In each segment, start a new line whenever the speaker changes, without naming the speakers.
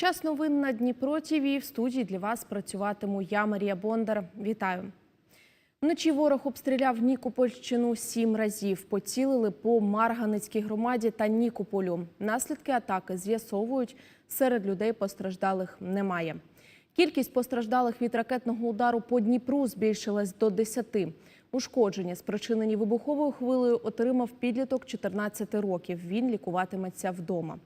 Час новин на Дніпро ТІВІ. В студії для вас працюватиму я, Марія Бондар. Вітаю. Вночі ворог обстріляв Нікопольщину сім разів. Поцілили по Марганицькій громаді та Нікополю. Наслідки атаки з'ясовують. Серед людей постраждалих немає. Кількість постраждалих від ракетного удару по Дніпру збільшилась до 10. Ушкодження, спричинені вибуховою хвилею, отримав підліток 14 років. Він лікуватиметься вдома.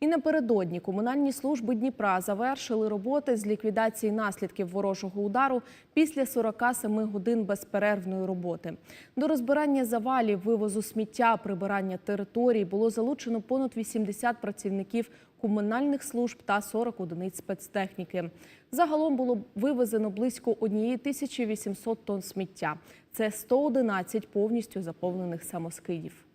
І напередодні комунальні служби Дніпра завершили роботи з ліквідації наслідків ворожого удару після 47 годин безперервної роботи. До розбирання завалів, вивозу сміття, прибирання територій було залучено понад 80 працівників комунальних служб та 40 одиниць спецтехніки. Загалом було вивезено близько 1800 тонн сміття. Це 111 повністю заповнених самоскидів.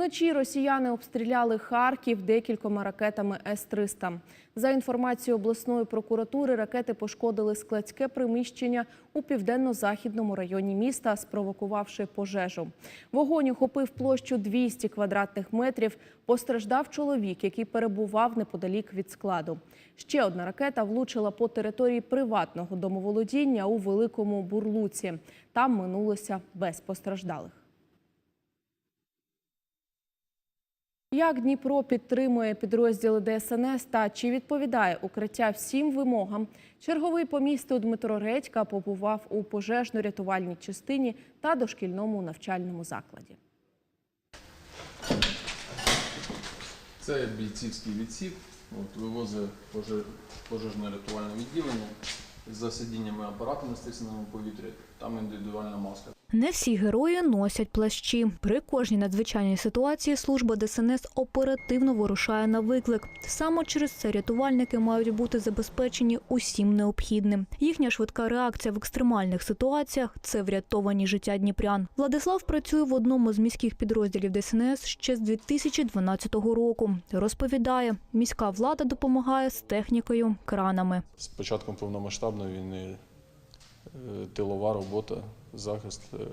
Вночі росіяни обстріляли Харків декількома ракетами С-300. За інформацією обласної прокуратури, ракети пошкодили складське приміщення у південно-західному районі міста, спровокувавши пожежу. Вогонь охопив площу 200 квадратних метрів. Постраждав чоловік, який перебував неподалік від складу. Ще одна ракета влучила по території приватного домоволодіння у Великому Бурлуці. Там минулося без постраждалих. Як Дніпро підтримує підрозділи ДСНС та чи відповідає укриття всім вимогам? Черговий по місту Дмитро Редька побував у пожежно-рятувальній частині та дошкільному навчальному закладі.
Це бійцівський відсік, от, вивозить пожежно-рятувальне відділення за сидіннями апаратами стисненими в повітрі, там індивідуальна маска.
Не всі герої носять плащі. При кожній надзвичайній ситуації служба ДСНС оперативно вирушає на виклик. Саме через це рятувальники мають бути забезпечені усім необхідним. Їхня швидка реакція в екстремальних ситуаціях це врятовані життя дніпрян. Владислав працює в одному з міських підрозділів ДСНС ще з 2012 року. Розповідає, міська влада допомагає з технікою, кранами.
З початком повномасштабної війни тилова робота, захист, е,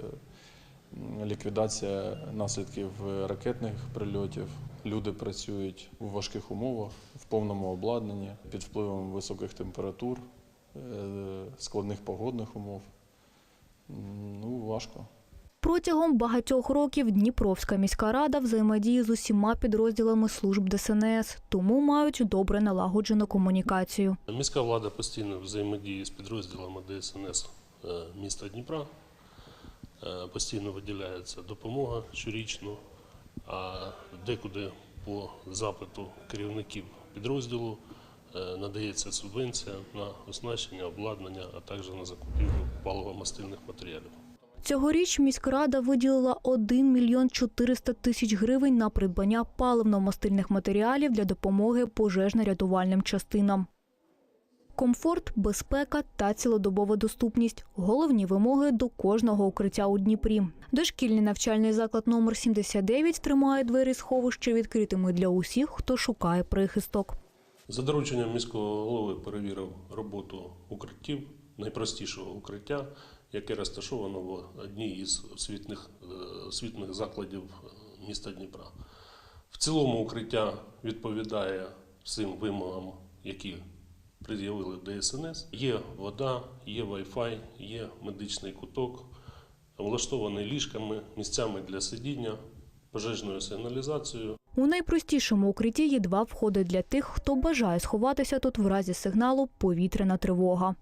ліквідація наслідків е, ракетних прильотів. Люди працюють у важких умовах, в повному обладнанні, під впливом високих температур, е, складних погодних умов. Ну, важко.
Протягом багатьох років Дніпровська міська рада взаємодіє з усіма підрозділами служб ДСНС, тому мають добре налагоджену комунікацію.
Міська влада постійно взаємодіє з підрозділами ДСНС е, міста Дніпра. Е, Постійно виділяється допомога щорічно, а декуди по запиту керівників підрозділу е, надається субвенція на оснащення, обладнання, а також на закупівлю паливо-мастильних матеріалів.
Цьогоріч міськрада виділила 1 мільйон 400 тисяч гривень на придбання паливно-мастильних матеріалів для допомоги пожежно-рятувальним частинам. Комфорт, безпека та цілодобова доступність – головні вимоги до кожного укриття у Дніпрі. Дошкільний навчальний заклад номер 79 тримає двері сховища відкритими для усіх, хто шукає прихисток.
За дорученням міського голови перевірив роботу укриттів, найпростішого укриття, яке розташовано в одній із освітних, е, освітних закладів е, міста Дніпра. В цілому укриття відповідає всім вимогам, які пред'явили ДСНС. Є вода, є Wi-Fi, є медичний куток, влаштований ліжками, місцями для сидіння, пожежною сигналізацією.
У найпростішому укритті є два входи для тих, хто бажає сховатися тут в разі сигналу повітряна тривога.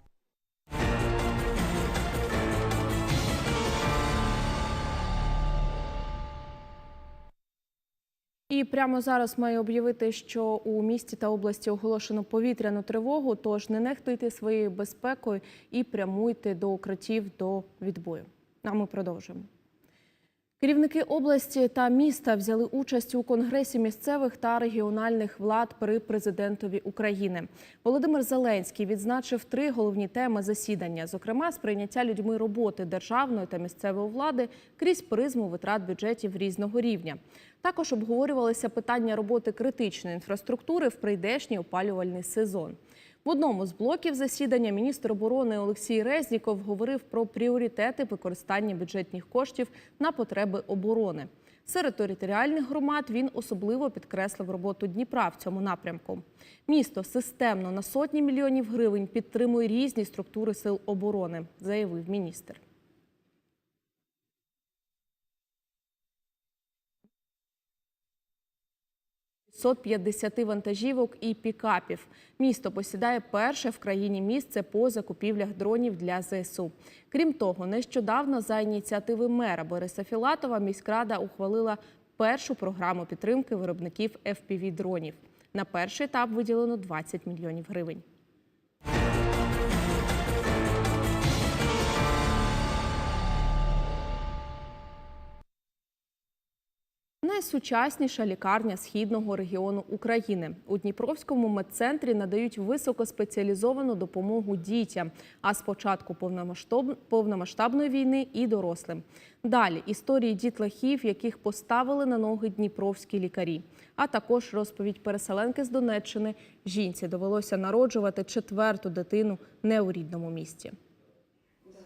І прямо зараз маю об'явити, що у місті та області оголошено повітряну тривогу. Тож не нехтуйте своєю безпекою і прямуйте до укриттів до відбою. А ми продовжуємо. Керівники області та міста взяли участь у конгресі місцевих та регіональних влад при президентові України. Володимир Зеленський відзначив три головні теми засідання, зокрема, сприйняття людьми роботи державної та місцевої влади крізь призму витрат бюджетів різного рівня. Також обговорювалися питання роботи критичної інфраструктури в прийдешній опалювальний сезон. В одному з блоків засідання міністр оборони Олексій Резніков говорив про пріоритети використання бюджетних коштів на потреби оборони. Серед територіальних громад він особливо підкреслив роботу Дніпра в цьому напрямку. Місто системно на сотні мільйонів гривень підтримує різні структури сил оборони, заявив міністр. – 550 вантажівок і пікапів. Місто посідає перше в країні місце по закупівлях дронів для ЗСУ. Крім того, нещодавно за ініціативи мера Бориса Філатова міськрада ухвалила першу програму підтримки виробників FPV-дронів. На перший етап виділено 20 мільйонів гривень. Найсучасніша лікарня східного регіону України. У Дніпровському медцентрі надають високоспеціалізовану допомогу дітям, а з початку повномасштаб- повномасштабної війни і дорослим. Далі історії дітлахів, яких поставили на ноги дніпровські лікарі, а також розповідь переселенки з Донеччини. Жінці довелося народжувати четверту дитину не у рідному місті.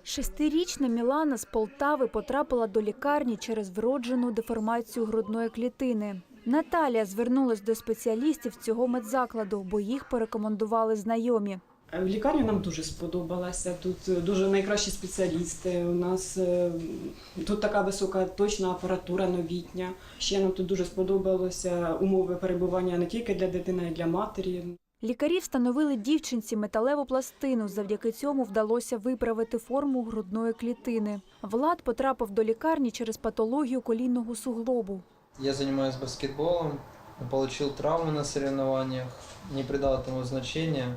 Шестирічна Мілана з Полтави потрапила до лікарні через вроджену деформацію грудної клітини. Наталія звернулась до спеціалістів цього медзакладу, бо їх порекомендували знайомі.
Е, Лікарня нам дуже сподобалася. Тут е, дуже найкращі спеціалісти. У нас е, тут така висока точна апаратура новітня. Ще нам тут дуже сподобалося умови перебування не тільки для дитини, а й для матері.
Лікарі встановили дівчинці металеву пластину. Завдяки цьому вдалося виправити форму грудної клітини. Влад потрапив до лікарні через патологію колінного суглобу.
Я занимаюсь баскетболом, получил травму на соревнованиях, не придал этому значения,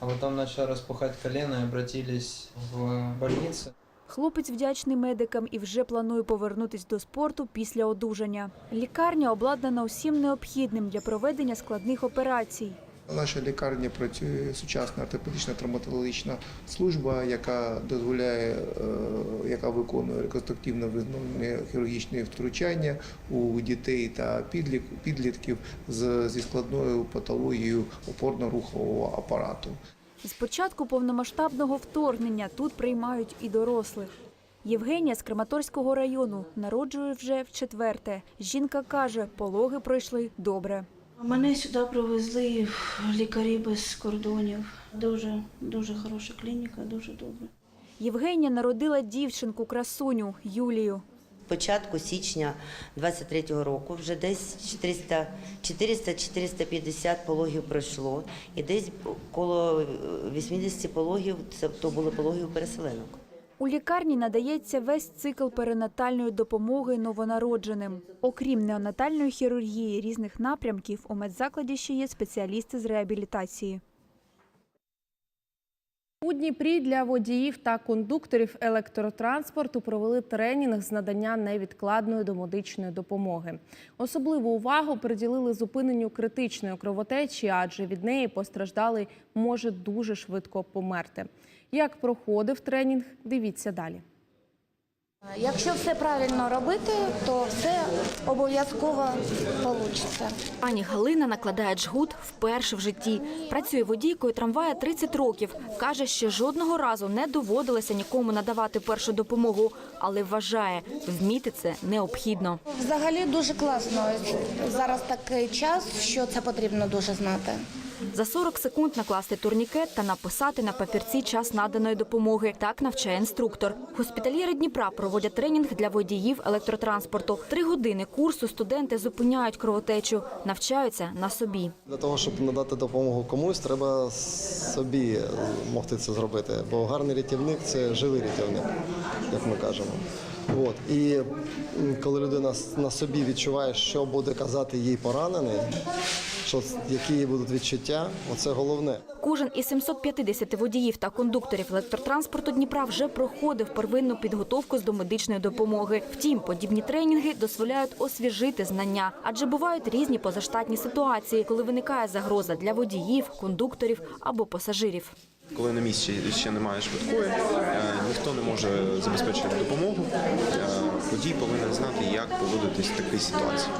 а потом начал распухать колено и обратились в больницу.
Хлопець вдячний медикам і вже планує повернутись до спорту після одужання. Лікарня обладнана усім необхідним для проведення складних операцій.
У нашій лікарні працює сучасна ортопедична травматологічна служба, яка дозволяє, е, яка виконує реконструктивно визнання хірургічні втручання у дітей та підлітків зі складною патологією опорно-рухового апарату.
З початку повномасштабного вторгнення тут приймають і дорослих. Євгенія з Краматорського району народжує вже в четверте. Жінка каже, пологи пройшли добре.
Мене сюди привезли лікарі без кордонів. Дуже, дуже хороша клініка, дуже добре.
Євгенія народила дівчинку красуню Юлію.
початку січня 23-го року вже десь 400 400-450 пологів пройшло, і десь коло е, 80 пологів це то були пологи у переселенок.
У лікарні надається весь цикл перинатальної допомоги новонародженим. Окрім неонатальної хірургії різних напрямків, у медзакладі ще є спеціалісти з реабілітації.
У Дніпрі для водіїв та кондукторів електротранспорту провели тренінг з надання невідкладної домедичної допомоги. Особливу увагу приділили зупиненню критичної кровотечі, адже від неї постраждалий може дуже швидко померти. Як проходив тренінг, дивіться далі.
Якщо все правильно робити, то все обов'язково вийде.
Пані Галина накладає джгут вперше в житті. Працює водійкою трамвая 30 років. Каже, що жодного разу не доводилося нікому надавати першу допомогу, але вважає, вміти це необхідно.
Взагалі дуже класно. Зараз такий час, що це потрібно дуже знати.
За 40 секунд накласти турнікет та написати на папірці час наданої допомоги. Так навчає інструктор. Госпітальєри Дніпра проводять тренінг для водіїв електротранспорту. Три години курсу студенти зупиняють кровотечу, навчаються на собі.
Для того, щоб надати допомогу комусь, треба собі могти це зробити. Бо гарний рятівник це живий рятівник, як ми кажемо. От. І коли людина на собі відчуває, що буде казати їй поранений, що, які її будуть відчуття, оце головне.
Кожен із 750 водіїв та кондукторів електротранспорту Дніпра вже проходив первинну підготовку з домедичної допомоги. Втім, подібні тренінги дозволяють освіжити знання, адже бувають різні позаштатні ситуації, коли виникає загроза для водіїв, кондукторів або пасажирів.
Коли на місці ще немає швидкої, е, ніхто не може забезпечити допомогу. Тоді Водій повинен знати, як поводитись в такій ситуації.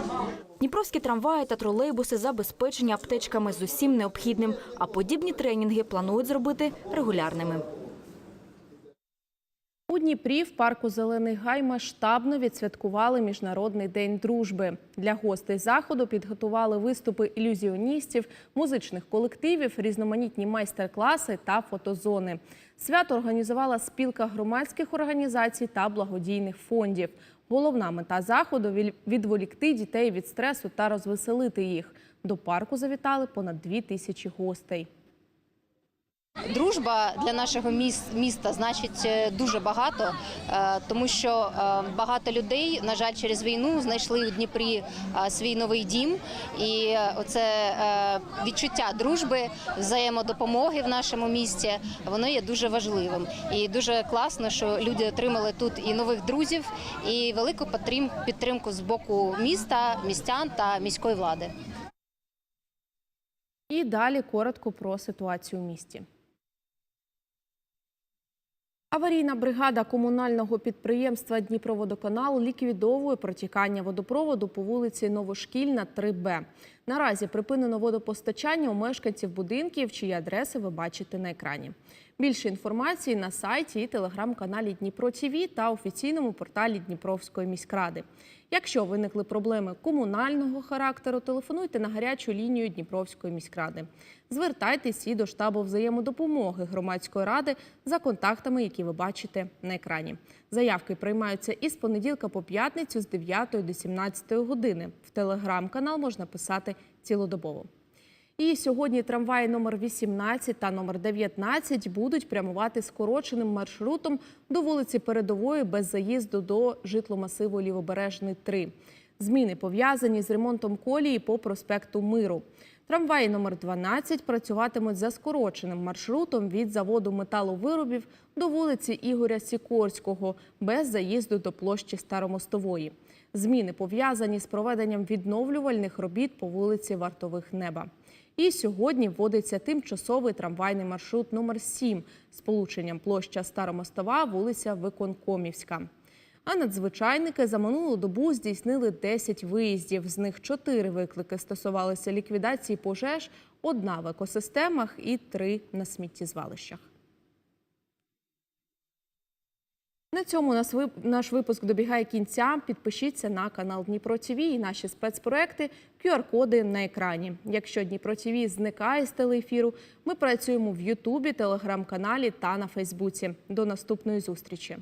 Дніпровські трамваї та тролейбуси забезпечені аптечками з усім необхідним, а подібні тренінги планують зробити регулярними.
Дніпрі в парку Зелений Гай масштабно відсвяткували Міжнародний день дружби. Для гостей заходу підготували виступи ілюзіоністів, музичних колективів, різноманітні майстер-класи та фотозони. Свято організувала спілка громадських організацій та благодійних фондів. Головна мета заходу – відволікти дітей від стресу та розвеселити їх. До парку завітали понад дві тисячі гостей.
Дружба для нашого міс- міста значить е, дуже багато, е, тому що е, багато людей, на жаль, через війну знайшли у Дніпрі свій новий дім. І е, оце е, відчуття дружби, взаємодопомоги в нашому місті, воно є дуже важливим. І дуже класно, що люди отримали тут і нових друзів, і велику підтримку з боку міста, містян та міської влади.
І далі коротко про ситуацію в місті. Аварійна бригада комунального підприємства Дніпроводоканал ліквідовує протікання водопроводу по вулиці Новошкільна, 3Б. Наразі припинено водопостачання у мешканців будинків, чиї адреси ви бачите на екрані. Більше інформації на сайті і телеграм-каналі Дніпро ТІВІ та офіційному порталі Дніпровської міськради. Якщо виникли проблеми комунального характеру, телефонуйте на гарячу лінію Дніпровської міськради. Звертайтесь і до штабу взаємодопомоги громадської ради за контактами, які ви бачите на екрані. Заявки приймаються із понеділка по п'ятницю з 9 до 17 години. В телеграм-канал можна писати цілодобово. І сьогодні трамваї номер 18 та номер 19 будуть прямувати скороченим маршрутом до вулиці Передової без заїзду до житломасиву Лівобережний 3. Зміни пов'язані з ремонтом колії по проспекту Миру. Трамваї номер 12 працюватимуть за скороченим маршрутом від заводу металовиробів до вулиці Ігоря Сікорського без заїзду до площі Старомостової. Зміни пов'язані з проведенням відновлювальних робіт по вулиці Вартових Неба. І сьогодні вводиться тимчасовий трамвайний маршрут номер 7 з полученням площа Старомостова, вулиця Виконкомівська. А надзвичайники за минулу добу здійснили 10 виїздів. З них 4 виклики стосувалися ліквідації пожеж, одна в екосистемах і 3 на сміттєзвалищах. На цьому наш випуск добігає кінця. Підпишіться на канал Дніпро ТВ і наші спецпроекти, QR-коди на екрані. Якщо Дніпро ТІВІ зникає з телеефіру, ми працюємо в Ютубі, телеграм-каналі та на Фейсбуці. До наступної зустрічі.